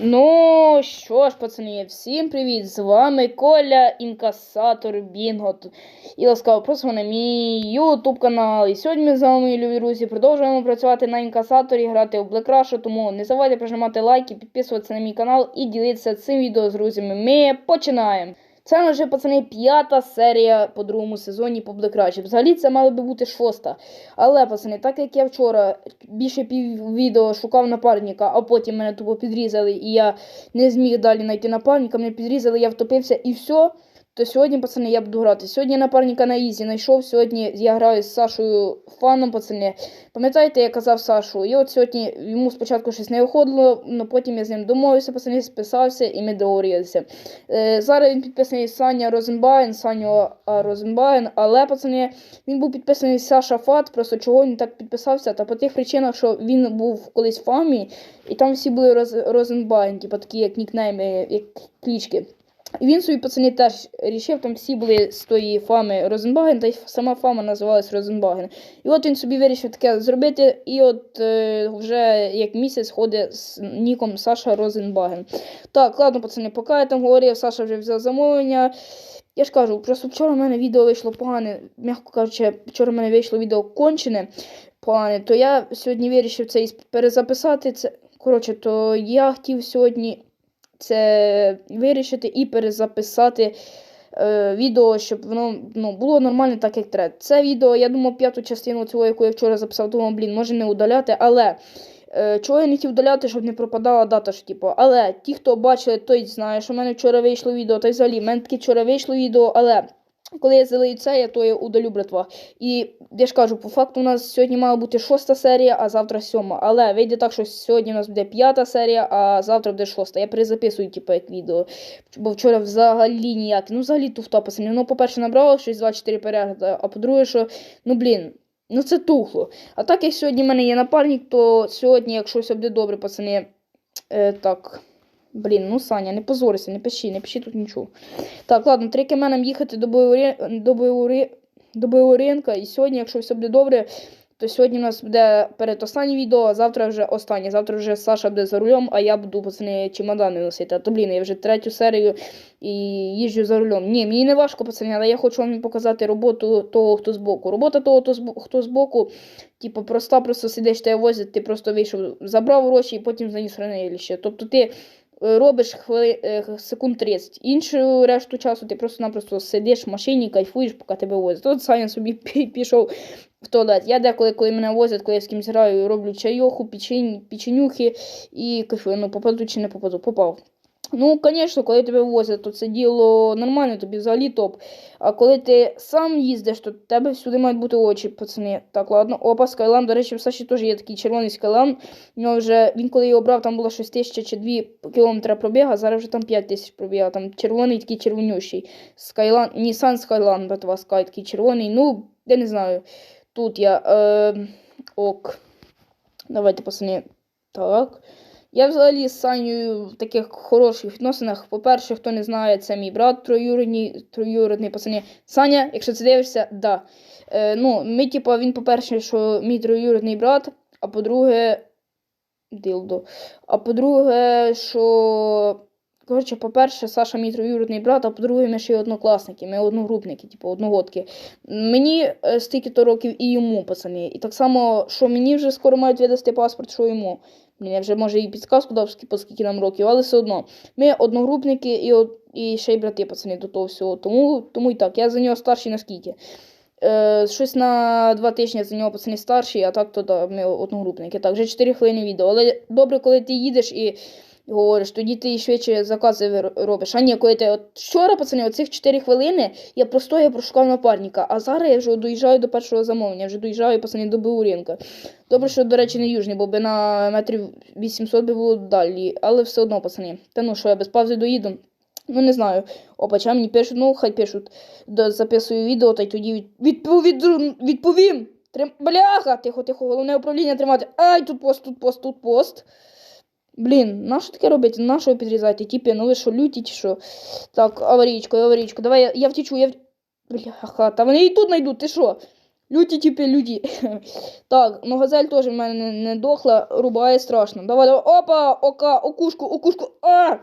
Ну що ж, пацани, всім привіт! З вами Коля, інкасатор Бінго. І ласкаво просимо на мій YouTube канал. І сьогодні ми з вами, мої любі друзі, продовжуємо працювати на інкасаторі, грати в Black Rush, тому не забувайте прожимати лайки, підписуватися на мій канал і ділитися цим відео з друзями. Ми починаємо! Це вже, пацани, п'ята серія по другому сезоні по Блекрачі. Взагалі це мало би бути шоста. Але, пацани, так як я вчора більше пів відео шукав напарника, а потім мене тупо підрізали, і я не зміг далі знайти напарника, мене підрізали, я втопився і все. То сьогодні, пацани, я буду грати. Сьогодні я напарника на Ізі знайшов. Сьогодні я граю з Сашою фаном, пацани. Пам'ятаєте, я казав Сашу, і от сьогодні йому спочатку щось не виходило, але потім я з ним домовився, пацани, списався і ми договорилися. Е, зараз він підписаний Саня Розенбайн, Саню Розенбайн, але, пацани, він був підписаний Саша Фат, просто чого він так підписався, та по тих причинах, що він був колись в фамі, і там всі були Роз, Розенбайн, типу такі як нікнейми, як клічки. І він собі пацани теж рішив, там всі були з тої фами Розенбаген, та й сама фама називалась Розенбаген. І от він собі вирішив таке зробити, і от е, вже як місяць ходить з ніком Саша Розенбаген. Так, ладно, пацани, поки я там говорив, Саша вже взяв замовлення. Я ж кажу, просто вчора в мене відео вийшло погане, м'яко кажучи, вчора в мене вийшло відео кончене погане, то я сьогодні вирішив це і перезаписати. Це. Коротше, то я хотів сьогодні це вирішити і перезаписати е, відео, щоб воно ну, було нормально, так як треба. Це відео, я думав, п'яту частину цього, яку я вчора записав, думав, блін, може не удаляти, але. Е, чого я не хотів удаляти, щоб не пропадала дата ж, типу. Але ті, хто бачили, той знає, що в мене вчора вийшло відео, та й взагалі в мене таки вчора вийшло відео, але коли я залию це, я то я удалю, братва. І я ж кажу, по факту у нас сьогодні мала бути шоста серія, а завтра сьома. Але вийде так, що сьогодні у нас буде п'ята серія, а завтра буде шоста. Я перезаписую, типу, як відео. Бо вчора взагалі ніяк. Ну, взагалі туфта пацани. Ну, по-перше, набрало щось 24 перегляди, а по-друге, що, ну, блін. Ну це тухло. А так як сьогодні в мене є напарник, то сьогодні, якщо все буде добре, пацани, е, так. Блін, ну Саня, не позорися, не пиши, не пиши тут нічого. Так, ладно, три кеменам їхати до бойової, до бойової, до ринка. І сьогодні, якщо все буде добре, то сьогодні у нас буде передостаннє відео, а завтра вже останнє. Завтра вже Саша буде за рулем, а я буду пацани, чемодани носити. А то блін, я вже третю серію і їжджу за рулем. Ні, мені не важко, пацани, але я хочу вам показати роботу того, хто збоку. Робота того, хто збоку, типу, проста, просто сидиш тебе возять, ти просто вийшов, забрав гроші і потім заніс хранилище. Тобто ти. Робиш хвили... Е, секунд 30. Іншу решту часу ти просто-напросто сидиш в машині, кайфуєш, поки тебе возять. Тут Саня собі пішов в туалет. Я деколи, коли мене возять, коли я з кимось граю, роблю чайоху, печень, печенюхи і кайфую. Ну, попаду чи не попаду, попав. Ну, звісно, коли тебе возять, то це діло нормальне, тобі взагалі топ. А коли ти сам їздиш, то тебе всюди мають бути очі, пацани. Так, ладно. Опа, Скайлан, до речі, в Саші теж є такий червоний Скайлан. Вже, Він коли його брав, там було 6 тисяч чи 2 кілометри пробіга, зараз вже там 5 тисяч пробіга. Там червоний такий червонющий. Скайлан, Nissan Скайлан, братва, Скай такий червоний. Ну, я не знаю. Тут я. Е, ок. Давайте, пацани. Так. Я взагалі з Санєю в таких хороших відносинах. По-перше, хто не знає, це мій брат троюродний, троюродний пацані. Саня, якщо це дивишся, да. Е, ну, ми, типу, він, по-перше, що мій троюродний брат, а по-друге, дилдо. А по-друге, що. Коротше, по-перше, Саша мій троюродний брат, а по-друге, ми ще й однокласники, ми одногрупники, типу, одногодки. Мені е, стільки то років і йому, пацани. І так само, що мені вже скоро мають видасти паспорт, що йому. Блін, я вже може і підсказку дав, скільки нам років, але все одно. Ми одногрупники і і ще й брати, пацани, до того всього. Тому тому і так, я за нього старший наскільки. Е, Щось на два тижні за нього пацани старші, а так то да, ми одногрупники. Так, вже 4 хвилини відео. Але добре, коли ти їдеш і говориш, тоді ти швидше закази робиш. А ні, коли ти от вчора, пацани, оцих 4 хвилини я просто я прошукав напарника, а зараз я вже доїжджаю до першого замовлення, вже доїжджаю пацани, до Беурінка. Добре, що, до речі, не южний, бо би на метрів 800 би було далі, але все одно, пацани. Та ну що, я без паузи доїду. Ну, не знаю. Опа, чим мені пишуть, ну, хай пишуть, записую відео, та й тоді відповім. відповім. Трим... Бляха, тихо, тихо, головне управління тримати. Ай, тут пост, тут пост, тут пост. Блін, на що таке робити? На що ви підрізаєте? Тіпі, ну ви що, люті чи що? Так, аварійку, аварійку. Давай я, я втічу, я в... Бляха, та вони і тут знайдуть, ти що? Люті типи, люті. Так, ну газель теж в мене не, не дохла, рубає страшно. Давай, давай. Опа! Ока, окушку, окушку. А!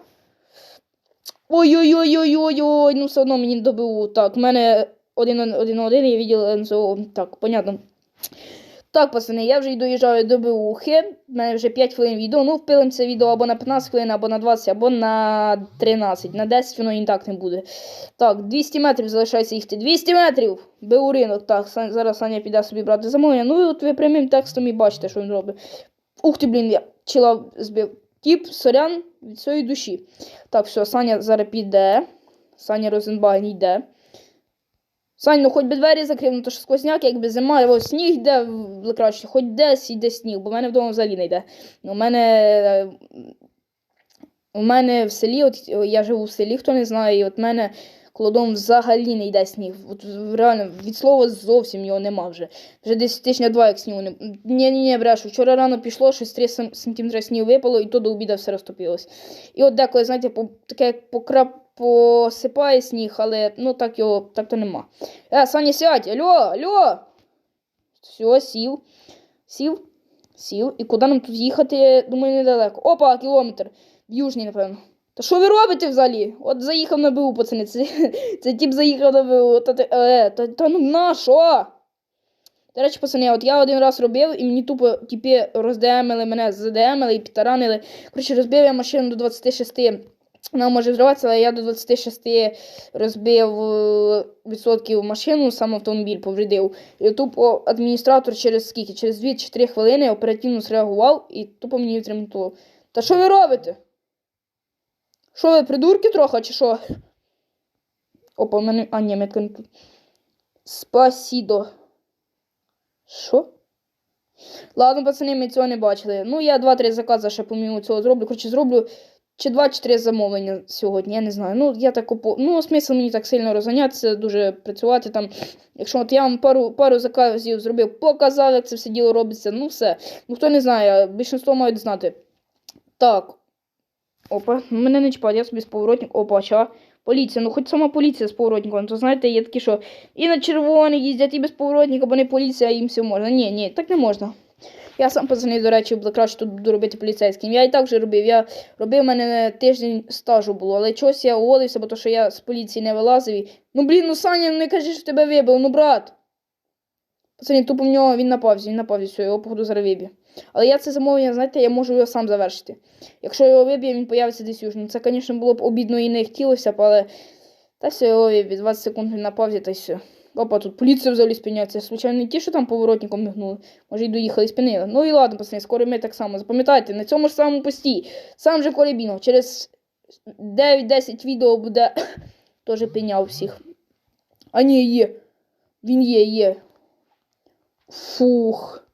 Ой-ой-ой-ой-ой-ой. Ну все одно мені добив. Так, в мене один один один, я відділ НЗО. Так, понятно. Так, пацани, я вже й доїжджаю до БУХи. У мене вже 5 хвилин відео. Ну, впилим це відео або на 15 хвилин, або на 20, або на 13. На 10 воно і так не буде. Так, 200 метрів залишається їхати. 200 метрів! БУ ринок. Так, зараз Саня піде собі брати замовлення. Ну і от ви прямим текстом і бачите, що він робить. Ух ти, блін, я чила збив. Тіп, сорян від своєї душі. Так, все, Саня зараз піде. Саня Розенбайн йде. Сань, ну хоч би двері закрив, ну то що сквозняк, якби зима, ось сніг йде краще, хоч десь йде сніг, бо в мене вдома взагалі не йде. У мене, е, у мене в селі, от я живу в селі, хто не знає, і от мене коло взагалі не йде сніг. От реально, від слова зовсім його нема вже. Вже десь тижня два, як снігу не. Ні, ні, ні, брешу. Вчора рано пішло, щось 3 см снігу випало, і то до обіду все розтопилось. І от деколи, знаєте, по, таке як покрап посипає сніг, але ну так його так то нема. Е, Саня, сядь, алло, алло. Все, сів. Сів, сів. І куди нам тут їхати? Думаю, недалеко. Опа, кілометр. В Южній, напевно. Та що ви робите взагалі? От заїхав на БУ, пацани. Це, це тип заїхав на БУ. Та, ти- е, та, та ну на що? До речі, пацани, от я один раз робив, і мені тупо типи роздемили мене, задемили і підтаранили. Коротше, розбив я машину до 26. Вона може взриватися, але я до 26 розбив е, відсотків машину, сам автомобіль повредив. І тупо адміністратор через скільки? Через 2 чи 3 хвилини оперативно зреагував і тупо мені відремонтував. Та що ви робите? Що ви, придурки трохи, чи що? Опа, мене. А, ні, метка не тут. Спасідо. Що? Ладно, пацани, ми цього не бачили. Ну, я 2-3 закази ще помимо цього зроблю. Коротше, зроблю чи 2 чи 3 замовлення сьогодні, я не знаю. Ну, я так опо... Ну, смисл мені так сильно розганятися, дуже працювати там. Якщо от я вам пару, пару заказів зробив, показав, як це все діло робиться, ну все. Ну, хто не знає, більшинство мають знати. Так. Опа, мене не чіпать, я собі з поворотник. Опа, ча. Поліція, ну хоч сама поліція з поворотником, то знаєте, є такі, що і на червоний їздять, і без поворотника, бо не поліція, а їм все можна. Ні, ні, так не можна. Я сам пацани, до речі, було краще тут робити поліцейським. Я і так вже робив. Я робив, у мене тиждень стажу було, але чогось я уволився, бо то, що я з поліції не вилазив. і- Ну блін, ну Саня, ну не кажи, що тебе вибив, ну брат. Пацани, тупо в нього він на павзі, він на павзі, все, його походу зараз виб'є. Але я це замовлення, знаєте, я можу його сам завершити. Якщо його виб'є, він появиться десь южно. Це, звісно, було б обідно і не хотілося б, але. Та все, його виб'є, 20 секунд він на павзі, та й все. Опа, тут поліція взагалі спиняється. Случайно не ті, що там поворотником мигнули. Може, й доїхали і спинили. Ну і ладно, пацани, скоро ми так само. Запам'ятайте, на цьому ж самому пості. Сам же Колібінов. Через 9-10 відео буде теж пеняв всіх. А ні, є. Він є, є. Фух.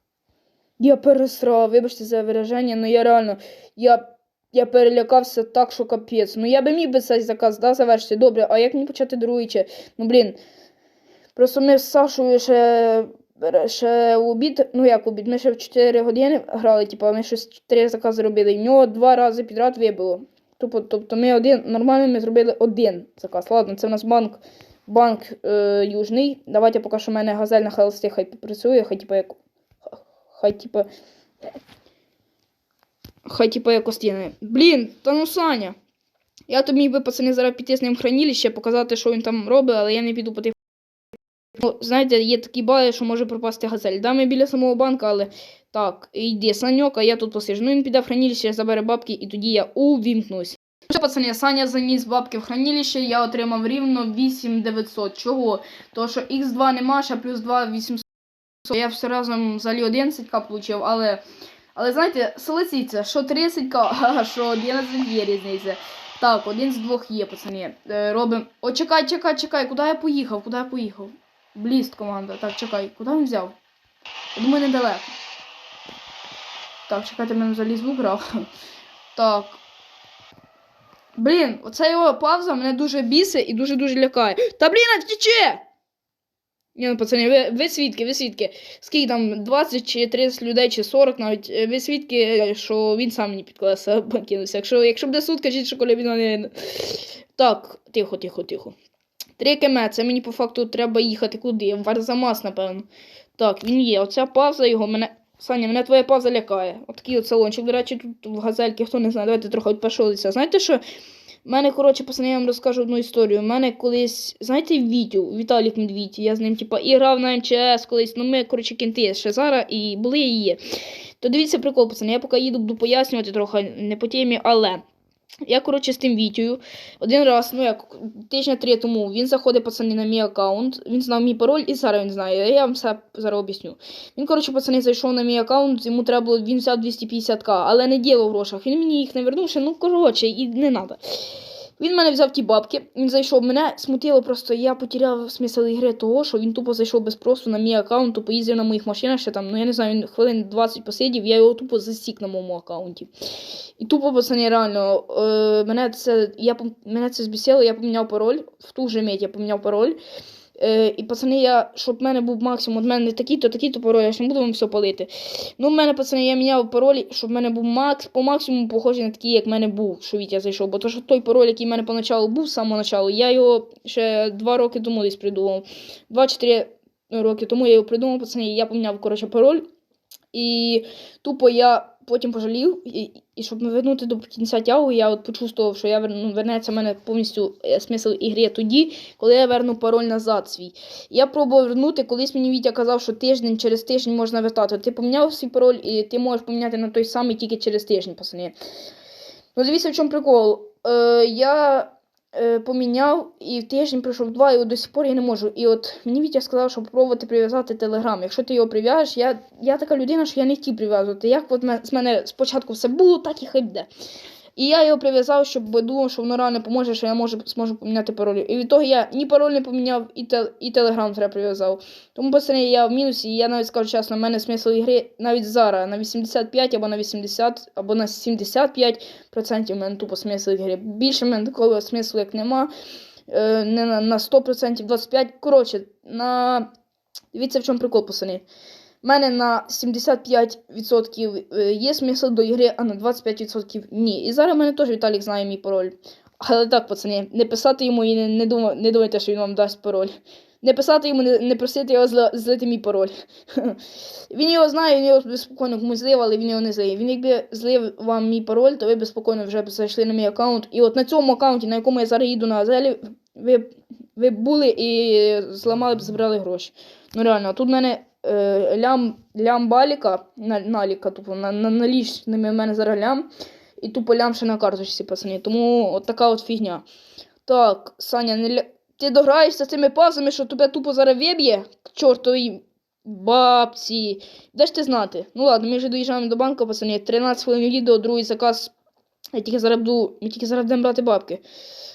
Я пересрав, вибачте за вираження, але я реально. Я, я перелякався так, що капець. Ну я би міг би цей заказ да, завершити. Добре, а як мені почати другий чи? Ну блін. Просто ми з Сашою ще, ще обід, ну як обід, ми ще в 4 години грали, типу, ми щось 4 закази робили. І в нього два рази підряд вибило. Тупо, тобто ми один, нормально ми зробили один заказ. Ладно, це в нас банк, банк е, южний. Давайте поки що в мене газель на холості хай працює, хай типу як. Хай типу. Хай типу як остіне. Блін, та ну Саня. Я тобі міг би пацани зараз піти з ним в хранилище, показати, що він там робить, але я не піду по тих Ну, знаєте, є такі бали, що може пропасти газель. Да, біля самого банка, але так, йди Саньок, а я тут посижу. Ну він піде в хранилище, забере бабки, і тоді я увімкнусь. Що, пацани, Саня заніс бабки в хранилище, я отримав рівно 8900. Чого? Тому що Х2 нема, ще плюс 2 800. Я все разом взагалі 11к получив, але. Але знаєте, согласіться, що 30к, а що 11 є різниця. Так, один з двох є, пацани. Е, робимо. О, чекай, чекай, чекай, куди я поїхав? Куди я поїхав? Бліст команда. Так, чекай, куди він взяв? Я думаю, недалеко. Так, чекайте, мене взагалі звук грав. Так. Блін, оця його пауза мене дуже бісить і дуже-дуже лякає. Та блін, а! Ні, ну, пацани, ви, ви свідки, ви свідки. Скільки там 20 чи 30 людей, чи 40 навіть. е, Ви свідки, е, що він сам мені під колеса кинувся. Якщо, якщо буде суд, кажіть, що коли він не. Так, тихо, тихо, тихо. 3 км, це мені по факту треба їхати куди? В Арзамас, напевно. Так, він є. Оця пауза його мене. Саня, мене твоя пауза лякає. Отакий от салончик. До речі, тут в газельки, хто не знає, давайте трохи від першого лиця. Знаєте що? У мене, коротше, пацани, я вам розкажу одну історію. У мене колись, знаєте, Вітю, Віталік Медвідь, я з ним, типа, і на МЧС колись. Ну, ми, коротше, кінти ще зараз і були і є. То дивіться прикол, пацани, я поки їду, буду пояснювати трохи не по темі, але. Я, коротше, з тим Вітєю. Один раз, ну як тижня три тому, він заходить, пацани, на мій аккаунт. Він знав мій пароль і зараз він знає. Я вам все зараз об'ясню. Він, коротше, пацани, зайшов на мій аккаунт, йому треба було, він взяв 250к, але не діло в грошах. Він мені їх не вернув, ще, ну коротше, і не треба. Він мене взяв ті бабки, він зайшов. Мене смутило просто, я потеряв смисл ігри того, що він тупо зайшов без спросу на мій аккаунт, тупо їздив на моїх машинах ще там, ну я не знаю, він хвилин 20 посидів, я його тупо засік на моєму аккаунті. І тупо, пацани, реально, е, мене це, я, мене це збісило, я поміняв пароль, в ту же мить я поміняв пароль. Е, і пацани, я, щоб в мене був максимум, от мене такий-то, такий-то пароль, я ж не буду вам все палити. Ну, в мене, пацани, я міняв пароль, щоб в мене був макс, по максимуму похожий на такий, як в мене був, що Вітя зайшов. Бо то, що той пароль, який в мене поначалу був з самого началу, я його ще два роки тому десь придумав. Два-чотири роки тому я його придумав, пацани, і я поміняв, коротше, пароль. І тупо я потім пожалів, і, і щоб вернути до кінця тягу, я от почувствував, що я верну, вернеться в мене повністю е, смисл ігри тоді, коли я верну пароль назад свій. Я пробував вернути, колись мені Вітя казав, що тиждень через тиждень можна вертати. Ти поміняв свій пароль, і ти можеш поміняти на той самий тільки через тиждень, пацани. Ну, дивіться, в чому прикол. Е, я поміняв, і тиждень пройшов два, і до сих пор я не можу. І от мені Вітя сказав, що попробувати прив'язати телеграм. Якщо ти його прив'яжеш, я, я така людина, що я не хотів прив'язувати. Як от з мене спочатку все було, так і хай буде. І я його прив'язав, щоб думав, що воно реально поможе, що я можу, зможу поміняти пароль. І від того я ні пароль не поміняв, і, тел, і телеграм треба прив'язав. Тому пацани, я в мінусі, і я навіть скажу чесно, в мене смисл ігри навіть зараз на 85 або на 80, або на 75% в мене тупо смисл ігри. Більше в мене такого смислу як нема. Е, не на, на 100%, 25%. Коротше, на... дивіться, в чому прикол, пацани. У мене на 75% е, є смисл до ігри, а на 25% ні. І зараз мене теж Віталік знає мій пароль. Але так, пацани, не писати йому і не, не, дума, не думайте, що він вам дасть пароль. Не писати йому, не, не просити його злити мій пароль. Він його знає, він його безпокійно комусь злив, але він його не злив. Він якби злив вам мій пароль, то ви безпокійно вже б зайшли на мій аккаунт. І от на цьому аккаунті, на якому я зараз їду на Азелі, ви, ви були і зламали б, забрали гроші. Ну реально, тут в мене е, лям, лям баліка, на, наліка, тупо на, на, налічними в мене зараз лям. І тупо лям ще на карточці, пацани. Тому от така от фігня. Так, Саня, не ля... ти дограєшся цими пазами, що тебе тупо зараз виб'є чортовій бабці. Де ж ти знати? Ну ладно, ми вже доїжджаємо до банку, пацани. 13 хвилин відео, другий заказ. Я тільки зараз буду, ми тільки зараз будемо брати бабки.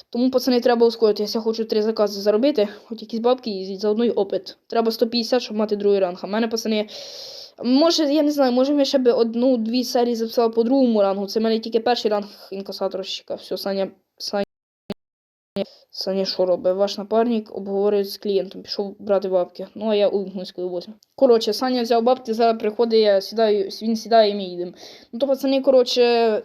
Тому, пацани, треба ускоритися. Я хочу три закази заробити, хоч якісь бабки і заодно й опит. Треба 150, щоб мати другий ранг. А в мене, пацани, може, я не знаю, може ми ще би одну-дві серії записали по другому рангу. Це в мене тільки перший ранг інкасаторщика. Все, Саня, Саня. Саня, що робить? Ваш напарник обговорює з клієнтом, пішов брати бабки. Ну, а я увімкнусь, коли возьму. Коротше, Саня взяв бабки, зараз приходить, я сідаю, він сідає і ми їдемо. Ну то, пацани, коротше,